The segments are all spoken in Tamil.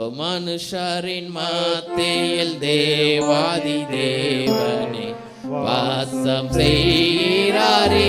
മനുഷ്യരിൻ മാത്തയിൽ ദേവാദി ദേവനെ വാസം ചെയ്യാറേ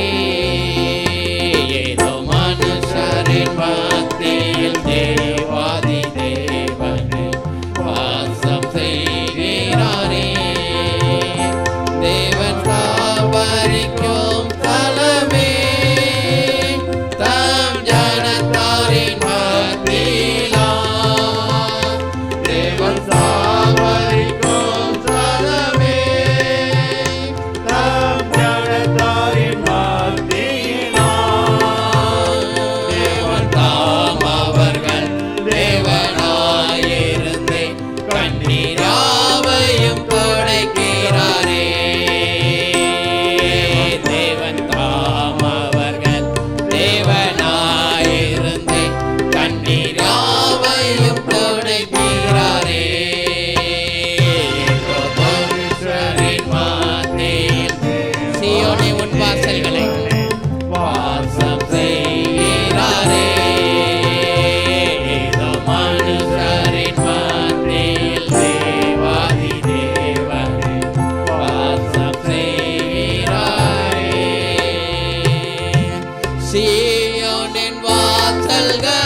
தண்ணீராவையும் கொடைக்கிறாரே தேவன் தாம் அவர்கள் தேவனாயிருந்து. தண்ணீராவையும் கொடைக்கிறாரே சீயோனின் வாசல்கள்